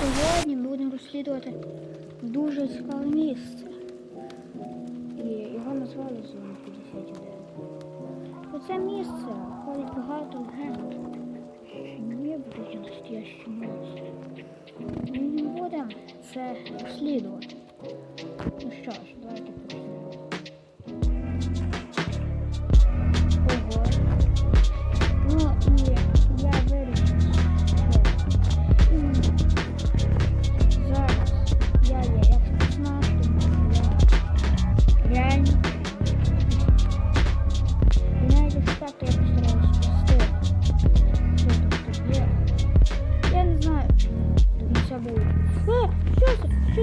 Сьогодні ми будемо розслідувати дуже цікаве місце. І його назвали Зона 51. Оце це місце ходить багато легенд. Нібито є настоящий монстр. Ми не будемо це розслідувати.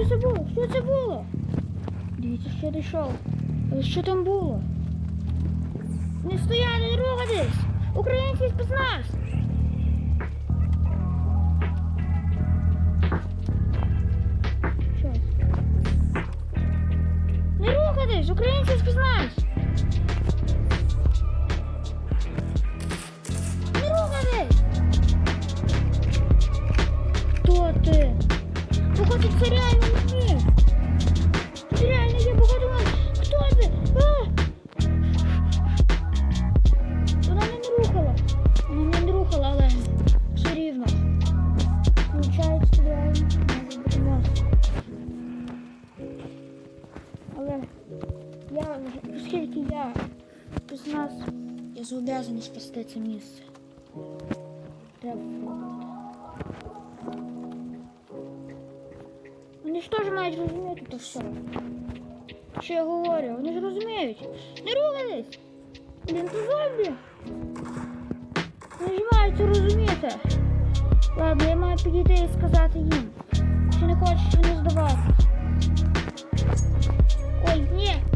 Що це було? Що це було? Дивіться, що дійшов. Але що там було? Не стояти, не рухатись! Український спецназ! Що? Не рухатись! Український спецназ! Не рухатись! Хто ти? Походу, це реально я зобов'язаний спасти це місце. Треба. Вони ж теж мають розуміти то все. Що я говорю? Вони ж розуміють. Не рухайтесь! Блін, то зомбі. Вони ж мають це розуміти. Ладно, я маю підійти і сказати їм. Що не хочуть вони здавати. Ой, ні.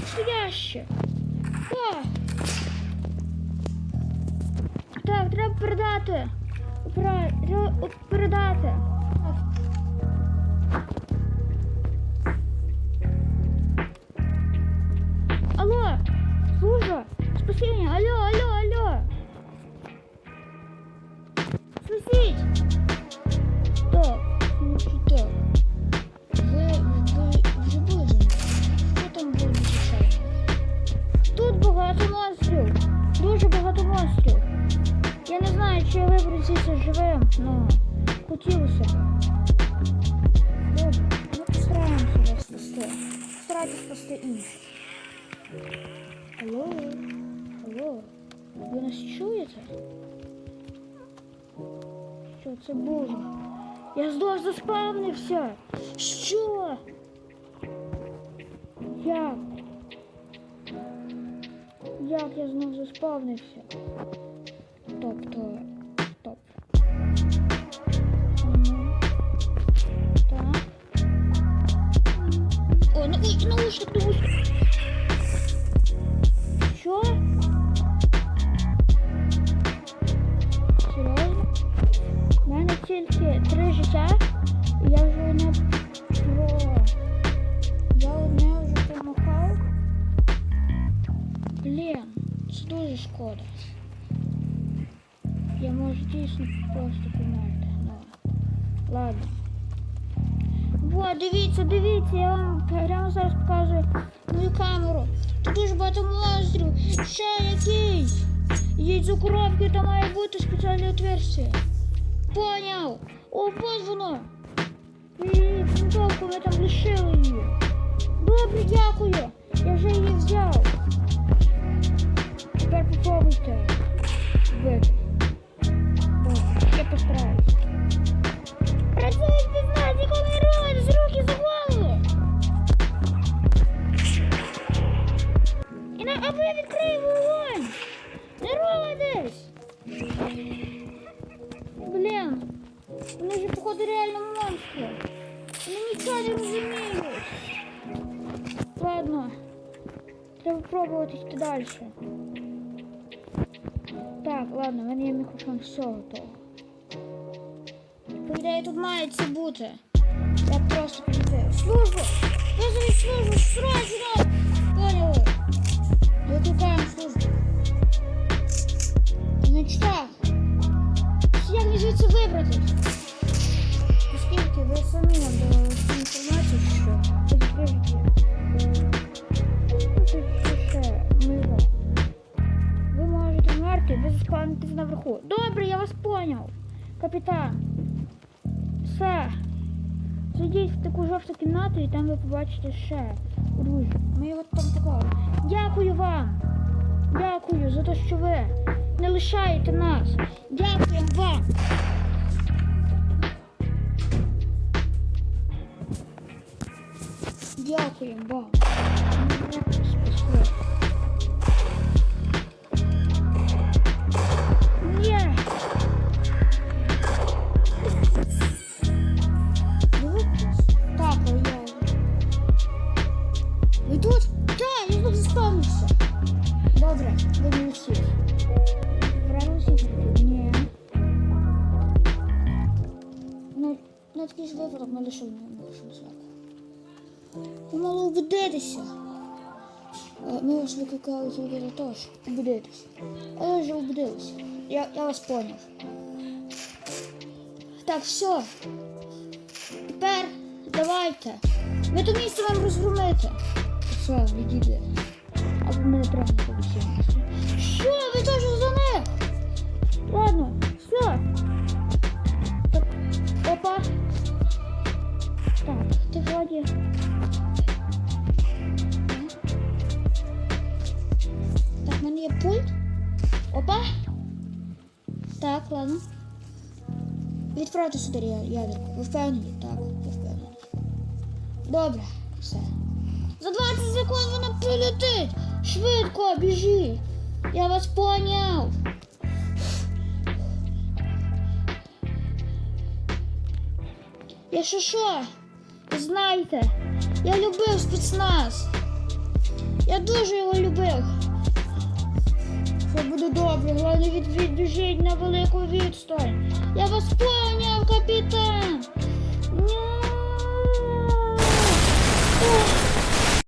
Настояще. О! Так, треба треба Передати. Так. Б. Добре, ми постараємося вас спасти. Старайтесь спасти інших. Алло? Алло? Ви нас чуєте? Що це було? Я знов заспавнився. Що? Як? Як я знов заспавнився? Тобто. О, ой, наушник, наушник. Що? Серйозно? У мене тільки три життя, і я вже одне про. Я одне вже помахав. Блін, це дуже шкода. Я можу дійсно просто померти. Ну, ладно. Во, дивіться, дивіться, я вам прямо зараз показую мою камеру. Тут дуже багато монстрів. Ще якийсь. Яйцокоровки, там має бути спеціальне отверстие. Поняв. О, вот воно. І фінтовку ми там лишили її. Добре, дякую. Я вже її взяв. Тепер попробуйте. Випити. Добре, я постараюсь. Блін. Вони ж походу реально монстри. Вони нічого не розуміють. Ладно. Треба пробувати йти далі. Так, ладно, в мене є мікрофон, все готово. По ідеї тут має це бути. Я просто підійду. Службу! Визовіть службу! Срочно! Поняли? Викликаємо службу. Значить так. Звідси вибрати? Оскільки ви самі нам дали цю інформацію, що ви відкриєте. Ну. Ви можете вмерти, ви заспавнитесь наверху. Добре, я вас поняв. Капітан. Все. Зайдіть в таку жовту кімнату і там ви побачите ще друзі. Ми його там такого. Дякую вам. Дякую за те, що ви не лишаєте нас. Дякую вам. Дякую вам. На випадок ми не можемо звати. Ви мали убедитися. Е, Ми вас викликали тільки для того, щоб убедитися. Але вже убедилися. Я, я вас поняв. Так, все. Тепер давайте. Ми то місце вам розгромити. Все, відійди. Або мене треба повісити. Що? Ви теж за них? Ладно, ти. Так, в мене є пульт. Опа. Так, ладно. Відправте сюди ядерку. Ви впевнені? Так, я впевнений. Добре, все. За 20 секунд вона прилетить. Швидко, біжи. Я вас поняв. Якщо що, знайте, я любив спецназ. Я дуже його любив. Все буде добре, головне від, відбіжіть на велику відстань. Я вас поняв, капітан.